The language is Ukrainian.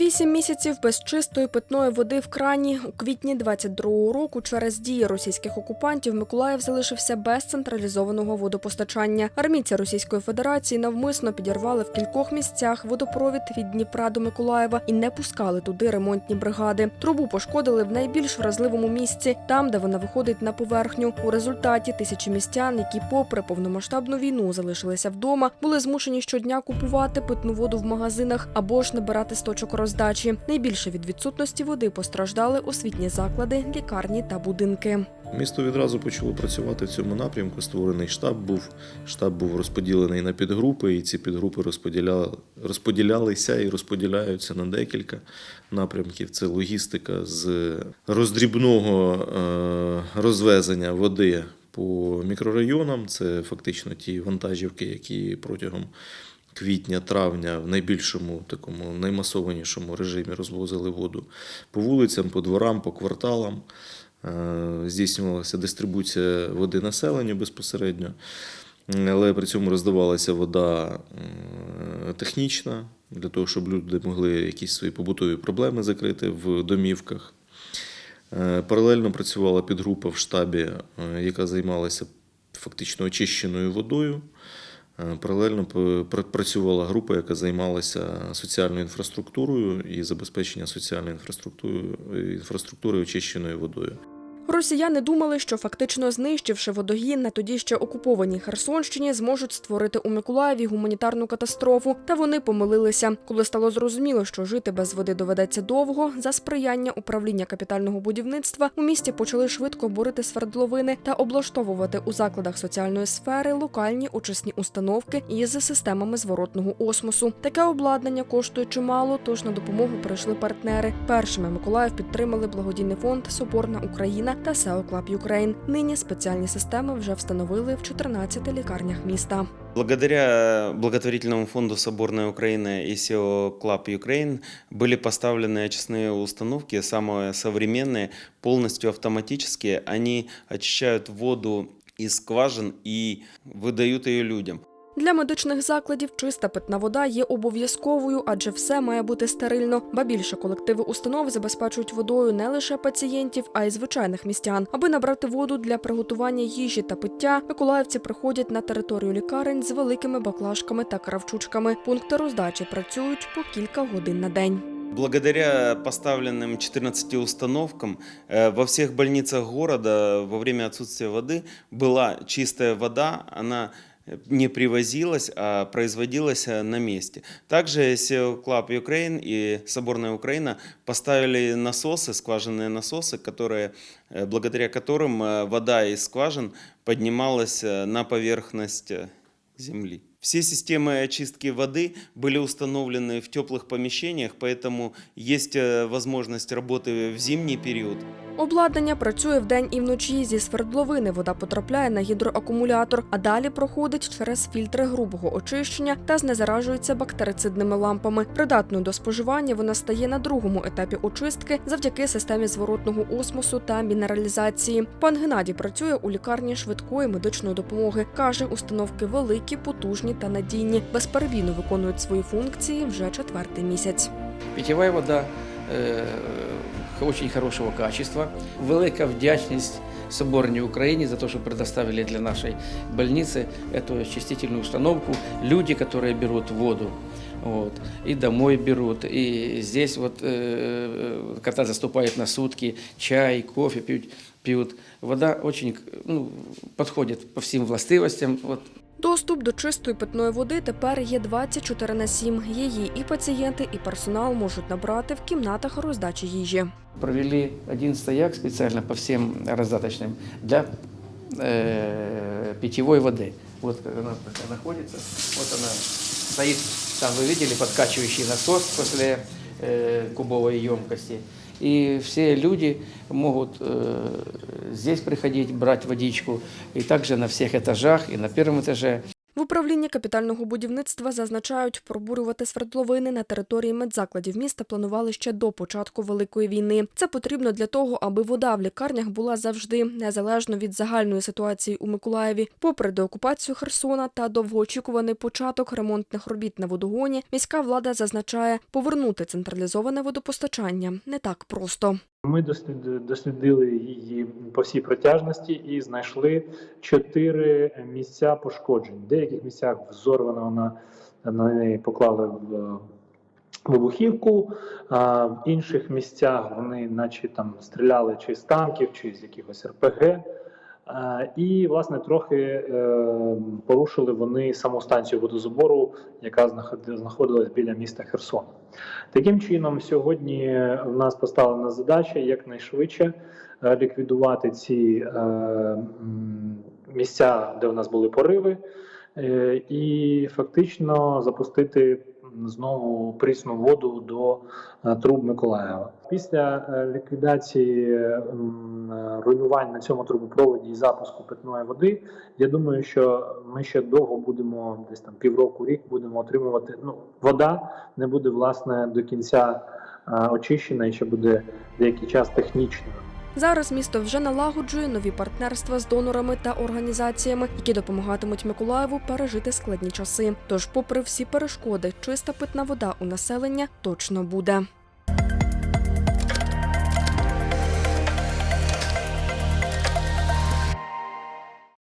Вісім місяців без чистої питної води в крані у квітні 22-го року через дії російських окупантів Миколаїв залишився без централізованого водопостачання. Армійці Російської Федерації навмисно підірвали в кількох місцях водопровід від Дніпра до Миколаєва і не пускали туди ремонтні бригади. Трубу пошкодили в найбільш вразливому місці, там, де вона виходить на поверхню. У результаті тисячі містян, які, попри повномасштабну війну, залишилися вдома, були змушені щодня купувати питну воду в магазинах або ж набирати з точок роздачі. Найбільше від відсутності води постраждали освітні заклади, лікарні та будинки. Місто відразу почало працювати в цьому напрямку. Створений штаб був. Штаб був розподілений на підгрупи, і ці підгрупи розподіляли, розподілялися і розподіляються на декілька напрямків. Це логістика з роздрібного е, розвезення води по мікрорайонам. Це фактично ті вантажівки, які протягом квітня-травня в найбільшому такому наймасованішому режимі розвозили воду по вулицям, по дворам, по кварталам. Е, Здійснювалася дистрибуція води населенню безпосередньо, але при цьому роздавалася вода технічна для того, щоб люди могли якісь свої побутові проблеми закрити в домівках. Е, Паралельно працювала підгрупа в штабі, е, яка займалася фактично очищеною водою. Е, Паралельно працювала група, яка займалася соціальною інфраструктурою і забезпечення соціальної інфраструктури, інфраструктури очищеною водою. Росіяни думали, що фактично знищивши водогін на тоді ще окупованій Херсонщині, зможуть створити у Миколаєві гуманітарну катастрофу. Та вони помилилися. Коли стало зрозуміло, що жити без води доведеться довго, за сприяння управління капітального будівництва у місті почали швидко бурити свердловини та облаштовувати у закладах соціальної сфери локальні очисні установки із системами зворотного осмосу. Таке обладнання коштує чимало, тож на допомогу прийшли партнери. Першими Миколаїв підтримали благодійний фонд Соборна Україна та SEO Club Ukraine. Нині спеціальні системи вже встановили в 14 лікарнях міста. Благодаря благотворительному фонду «Соборная Украина» и SEO Club Ukraine были поставлены очистные установки, самые современные, полностью автоматические. Они очищают воду из скважин и выдают ее людям. Для медичних закладів чиста питна вода є обов'язковою, адже все має бути стерильно. Ба більше колективи установ забезпечують водою не лише пацієнтів, а й звичайних містян. Аби набрати воду для приготування їжі та пиття, миколаївці приходять на територію лікарень з великими баклажками та кравчучками. Пункти роздачі працюють по кілька годин на день. Благодаря поставленным 14 установкам э, во всех больницах города во время отсутствия воды была чистая вода, она э, не привозилась, а производилась э, на месте. Также SEO Club Ukraine и Соборная Украина поставили насосы, скважинные насосы, которые, э, благодаря которым э, вода из скважин поднималась на поверхность земли. Все системы очистки воды были установлены в теплых помещениях, поэтому есть возможность работы в зимний период. Обладнання працює вдень і вночі. Зі свердловини вода потрапляє на гідроакумулятор, а далі проходить через фільтри грубого очищення та знезаражується бактерицидними лампами. Придатною до споживання вона стає на другому етапі очистки завдяки системі зворотного осмосу та мінералізації. Пан Геннадій працює у лікарні швидкої медичної допомоги. каже, установки великі, потужні та надійні. Безперебійно виконують свої функції вже четвертий місяць. Питьєва вода е, очень хорошого качества. Велика вдячність Соборній Україні за те, що предоставили для нашої больницы эту очистительную установку. Люди, которые берут воду, вот, и домой берут, и здесь вот, э, когда заступают на сутки, чай, кофе пьют, пьют. Вода очень ну, подходит по всем властивостям. Вот, Доступ до чистої питної води тепер є 24 на 7. Її і пацієнти, і персонал можуть набрати в кімнатах роздачі їжі. провели один стояк специально по всем раздаточным для э, питьевой воды. Вот как она такая находится, вот она стоит, там вы видели подкачивающий насос после э, кубовой емкости. И все люди могут э, здесь приходить, брать водичку, и также на всех этажах, и на первом этаже. В управлінні капітального будівництва зазначають, пробурювати свердловини на території медзакладів міста планували ще до початку великої війни. Це потрібно для того, аби вода в лікарнях була завжди незалежно від загальної ситуації у Миколаєві. Попри деокупацію Херсона та довгоочікуваний початок ремонтних робіт на водогоні, міська влада зазначає, повернути централізоване водопостачання не так просто. Ми дослід- дослідили її по всій протяжності і знайшли чотири місця пошкоджень. В деяких місцях взорвано вона на неї поклали в вибухівку, а в інших місцях вони, наче там стріляли чи з танків, чи з якихось РПГ. І, власне, трохи е, порушили вони саму станцію водозабору, яка знаходи- знаходилась біля міста Херсона. Таким чином, сьогодні в нас поставлена задача якнайшвидше е, ліквідувати ці е, місця, де у нас були пориви, і фактично запустити знову прісну воду до е, труб Миколаєва. Після е, ліквідації е, руйнувань на цьому трубопроводі і запуску питної води, я думаю, що ми ще довго будемо десь там півроку, рік будемо отримувати. Ну, вода не буде власне до кінця очищена і ще буде деякий час технічною. Зараз місто вже налагоджує нові партнерства з донорами та організаціями, які допомагатимуть Миколаєву пережити складні часи. Тож, попри всі перешкоди, чиста питна вода у населення точно буде.